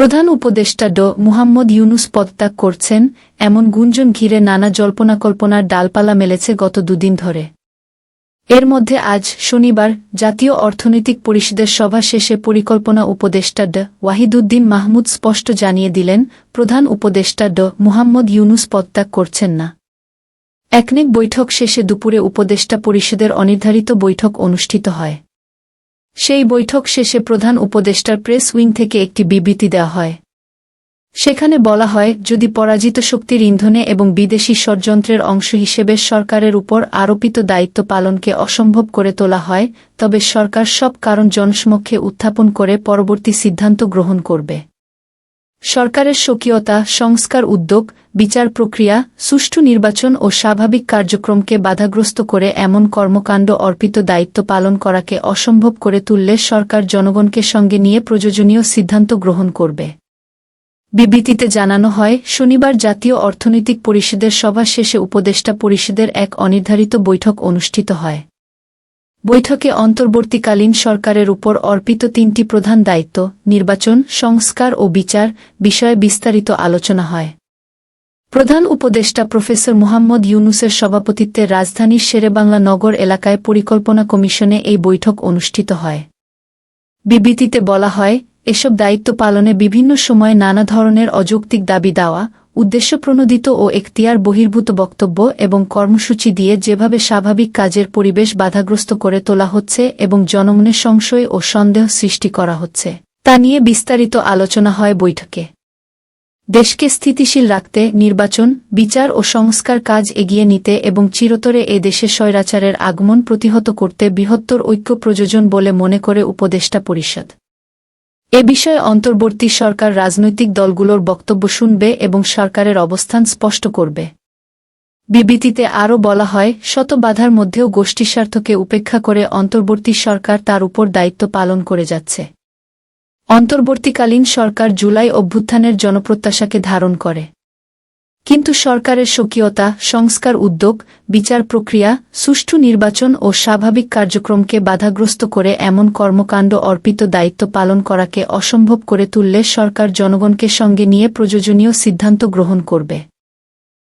প্রধান উপদেষ্টা ড. মুহাম্মদ ইউনুস পদত্যাগ করছেন, এমন গুঞ্জন ঘিরে নানা জল্পনাকল্পনার ডালপালা মেলেছে গত দুদিন ধরে। এর মধ্যে আজ শনিবার জাতীয় অর্থনৈতিক পরিষদের সভা শেষে পরিকল্পনা উপদেষ্টা ড. ওয়াহিদুদ্দিন মাহমুদ স্পষ্ট জানিয়ে দিলেন, প্রধান উপদেষ্টা ড. মুহাম্মদ ইউনুস পদত্যাগ করছেন না। একনেক বৈঠক শেষে দুপুরে উপদেষ্টা পরিষদের অনির্ধারিত বৈঠক অনুষ্ঠিত হয়। সেই বৈঠক শেষে প্রধান উপদেষ্টার প্রেস উইং থেকে একটি বিবৃতি দেওয়া হয়। সেখানে বলা হয়, যদি পরাজিত শক্তির ইন্ধনে এবং বিদেশি ষড়যন্ত্রের অংশ হিসেবে সরকারের উপর আরোপিত দায়িত্ব পালনকে অসম্ভব করে তোলা হয়, তবে সরকার সব কারণ জনসমক্ষে উত্থাপন করে পরবর্তী সিদ্ধান্ত গ্রহণ করবে। সরকারের স্বকীয়তা, সংস্কার উদ্যোগ, বিচার প্রক্রিয়া, সুষ্ঠু নির্বাচন ও স্বাভাবিক কার্যক্রমকে বাধাগ্রস্ত করে এমন কর্মকাণ্ড অর্পিত দায়িত্ব পালন করাকে অসম্ভব করে তুললে সরকার জনগণকে সঙ্গে নিয়ে প্রয়োজনীয় সিদ্ধান্ত গ্রহণ করবে। বিবৃতিতে জানানো হয়, শনিবার জাতীয় অর্থনৈতিক পরিষদের সভা শেষে উপদেষ্টা পরিষদের এক অনির্ধারিত বৈঠক অনুষ্ঠিত হয়। বৈঠকে অন্তর্বর্তীকালীন সরকারের উপর অর্পিত তিনটি প্রধান দায়িত্ব, নির্বাচন, সংস্কার ও বিচার বিষয়ে বিস্তারিত আলোচনা হয়। প্রধান উপদেষ্টা প্রফেসর মুহাম্মদ ইউনুসের সভাপতিত্বে রাজধানীর শেরেবাংলা নগর এলাকায় পরিকল্পনা কমিশনে এই বৈঠক অনুষ্ঠিত হয়। বিবৃতিতে বলা হয়, এসব দায়িত্ব পালনে বিভিন্ন সময়ে নানা ধরনের অযৌক্তিক দাবি দেওয়া উদ্দেশ্যপ্রণোদিত ও এখতিয়ার বহির্ভূত বক্তব্য এবং কর্মসূচি দিয়ে যেভাবে স্বাভাবিক কাজের পরিবেশ বাধাগ্রস্ত করে তোলা হচ্ছে এবং জনমনে সংশয় ও সন্দেহ সৃষ্টি করা হচ্ছে, তা নিয়ে বিস্তারিত আলোচনা হয় বৈঠকে। দেশকে স্থিতিশীল রাখতে নির্বাচন, বিচার ও সংস্কার কাজ এগিয়ে নিতে এবং চিরতরে এ দেশে স্বৈরাচারের আগমন প্রতিহত করতে বৃহত্তর ঐক্য প্রয়োজন বলে মনে করে উপদেষ্টা পরিষদ। এ বিষয়ে অন্তর্বর্তী সরকার রাজনৈতিক দলগুলোর বক্তব্য শুনবে এবং সরকারের অবস্থান স্পষ্ট করবে। বিবৃতিতে আরও বলা হয় শত বাধার মধ্যেও গোষ্ঠীস্বার্থকে উপেক্ষা করে অন্তর্বর্তী সরকার তার উপর দায়িত্ব পালন করে যাচ্ছে। অন্তর্বর্তীকালীন সরকার জুলাই অভ্যুত্থানের জনপ্রত্যাশাকে ধারণ করে। কিন্তু সরকারের স্বকীয়তা, সংস্কার উদ্যোগ, বিচার প্রক্রিয়া, সুষ্ঠু নির্বাচন ও স্বাভাবিক কার্যক্রমকে বাধাগ্রস্ত করে এমন কর্মকাণ্ড অর্পিত দায়িত্ব পালন করাকে অসম্ভব করে তুললে সরকার জনগণকে সঙ্গে নিয়ে প্রয়োজনীয় সিদ্ধান্ত গ্রহণ করবে।